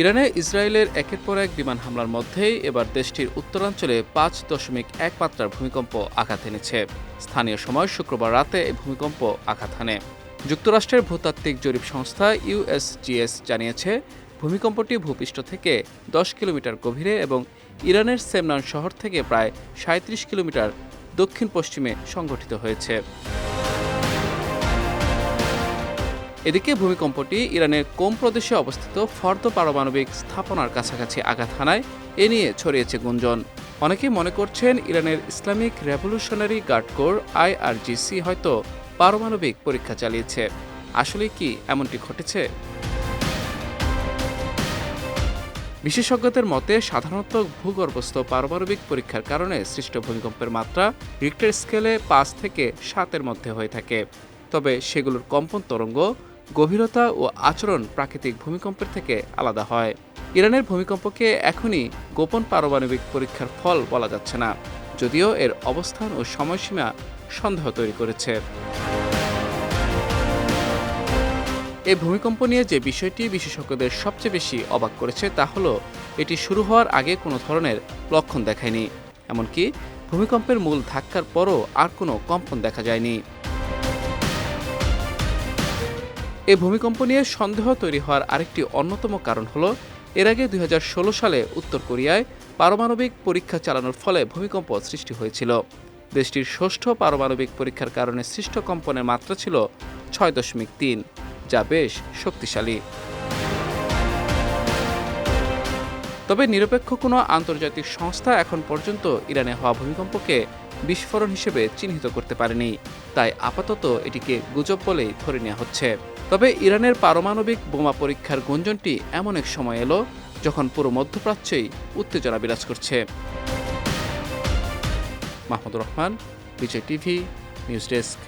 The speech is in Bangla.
ইরানে ইসরায়েলের একের পর এক বিমান হামলার মধ্যেই এবার দেশটির উত্তরাঞ্চলে পাঁচ দশমিক এক মাত্রার ভূমিকম্প আঘাত এনেছে। স্থানীয় সময় শুক্রবার রাতে এই ভূমিকম্প আঘাত হানে। যুক্তরাষ্ট্রের ভূতাত্ত্বিক জরিপ সংস্থা ইউএসজিএস জানিয়েছে, ভূমিকম্পটি ভূপৃষ্ঠ থেকে দশ কিলোমিটার গভীরে এবং ইরানের সেমনান শহর থেকে প্রায় সাঁত্রিশ কিলোমিটার দক্ষিণ পশ্চিমে সংঘটিত হয়েছে। এদিকে ভূমিকম্পটি ইরানের কোম প্রদেশে অবস্থিত ফর্দ পারমাণবিক স্থাপনার কাছাকাছি আঘাত হানায়, এ নিয়ে ছড়িয়েছে গুঞ্জন। অনেকেই মনে করছেন ইরানের Islamic revolutionary guard corps IRGC হয়তো পারমাণবিক পরীক্ষা চালিয়েছে। আসলে কি এমনটি ঘটেছে? বিশেষজ্ঞদের মতে, সাধারণত ভূগর্ভস্থ পারমাণবিক পরীক্ষার কারণে সৃষ্ট ভূমিকম্পের মাত্রা রিক্টার স্কেলে পাঁচ থেকে সাতের মধ্যে হয়ে থাকে। তবে সেগুলোর কম্পন তরঙ্গ গভীরতা ও আচরণ প্রাকৃতিক ভূমিকম্পের থেকে আলাদা হয়। ইরানের ভূমিকম্পকে এখনই গোপন পারমাণবিক পরীক্ষার ফল বলা যাচ্ছে না, যদিও এর অবস্থান ও সময়সীমা সন্দেহ তৈরি করেছে। এই ভূমিকম্প নিয়ে যে বিষয়টি বিশেষজ্ঞদের সবচেয়ে বেশি অবাক করেছে তা হলো, এটি শুরু হওয়ার আগে কোনো ধরনের লক্ষণ দেখায়নি। এমনকি ভূমিকম্পের মূল ধাক্কার পরও আর কোনো কম্পন দেখা যায়নি। এই ভূমিকম্প নিয়ে সন্দেহ তৈরি হওয়ার আরেকটি অন্যতম কারণ হল, এর আগে দুই হাজার ষোলো সালে উত্তর কোরিয়ায় পারমাণবিক পরীক্ষা চালানোর ফলে ভূমিকম্প সৃষ্টি হয়েছিল। দেশটির ষষ্ঠ পারমাণবিক পরীক্ষার কারণে সৃষ্ট কম্পনের মাত্রা ছিল ছয় দশমিক তিন, যা বেশ শক্তিশালী। তবে নিরপেক্ষ কোনো আন্তর্জাতিক সংস্থা এখন পর্যন্ত ইরানে হওয়া ভূমিকম্পকে বিস্ফোরণ হিসেবে চিহ্নিত করতে পারেনি, তাই আপাতত এটিকে গুজব বলেই ধরে নেওয়া হচ্ছে। তবে ইরানের পারমাণবিক বোমা পরীক্ষার গুঞ্জনটি এমন এক সময় এলো যখন পুরো মধ্যপ্রাচ্যেই উত্তেজনা বিরাজ করছে। Mahmud Rahman, Bijoy TV, news desk.